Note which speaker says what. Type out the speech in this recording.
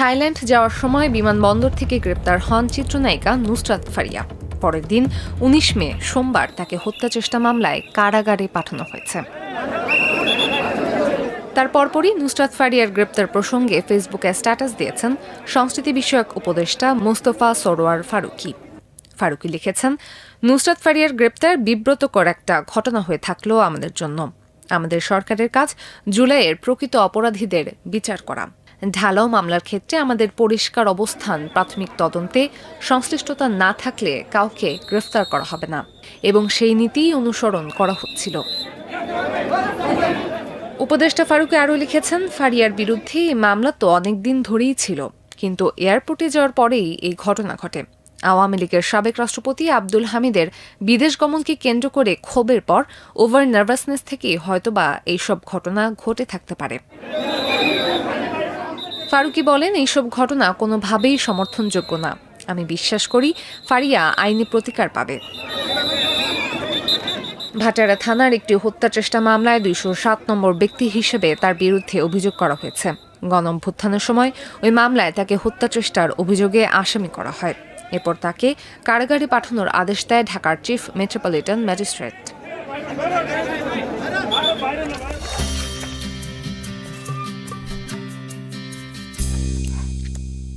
Speaker 1: Thailand যাওয়ার সময় বিমানবন্দর থেকে গ্রেপ্তার হন চিত্রনায়িকা নুসরাত ফারিয়া। পরের দিন উনিশ মে, সোমবার তাকে হত্যা চেষ্টা মামলায় কারাগারে পাঠানো হয়েছে। তার পরপরই নুসরাত ফারিয়ার গ্রেপ্তার প্রসঙ্গে ফেসবুকে স্ট্যাটাস দিয়েছেন সংস্কৃতি বিষয়ক উপদেষ্টা মোস্তফা সরোয়ার ফারুকি। ফারুকি লিখেছেন, নুসরাত ফারিয়ার গ্রেপ্তার বিব্রতকর একটা ঘটনা হয়ে থাকলেও আমাদের জন্য। আমাদের সরকারের কাজ জুলাইয়ের প্রকৃত অপরাধীদের বিচার করা। ঢালাও মামলার ক্ষেত্রে আমাদের পরিষ্কার অবস্থান, প্রাথমিক তদন্তে সংশ্লিষ্টতা না থাকলে কাউকে গ্রেফতার করা হবে না এবং সেই নীতিই অনুসরণ করা হচ্ছিল। উপদেষ্টা ফারুকে আরও লিখেছেন, ফারিয়ার বিরুদ্ধে এই মামলা তো অনেক দিন ধরেই ছিল, কিন্তু এয়ারপোর্টে যাওয়ার পরেই এই ঘটনা ঘটে। আওয়ামী লীগের সাবেক রাষ্ট্রপতি আব্দুল হামিদের বিদেশ গমনকে কেন্দ্র করে ক্ষোভের পর ওভার নার্ভাসনেস থেকেই হয়তোবা এইসব ঘটনা ঘটে থাকতে পারে। ফারুকি বলেন, এইসব ঘটনা কোনোভাবেই সমর্থনযোগ্য না। আমি বিশ্বাস করি ফারিয়া আইনি প্রতিকার পাবে। ভাটারা থানার একটি হত্যা চেষ্টা মামলায় দুইশো সাত নম্বর ব্যক্তি হিসেবে তার বিরুদ্ধে অভিযোগ করা হয়েছে। গণঅভ্যুত্থানের সময় ওই মামলায় তাকে হত্যা চেষ্টার অভিযোগে আসামি করা হয়। এরপর তাকে কারাগারে পাঠানোর আদেশ দেয় ঢাকার চিফ মেট্রোপলিটন ম্যাজিস্ট্রেট।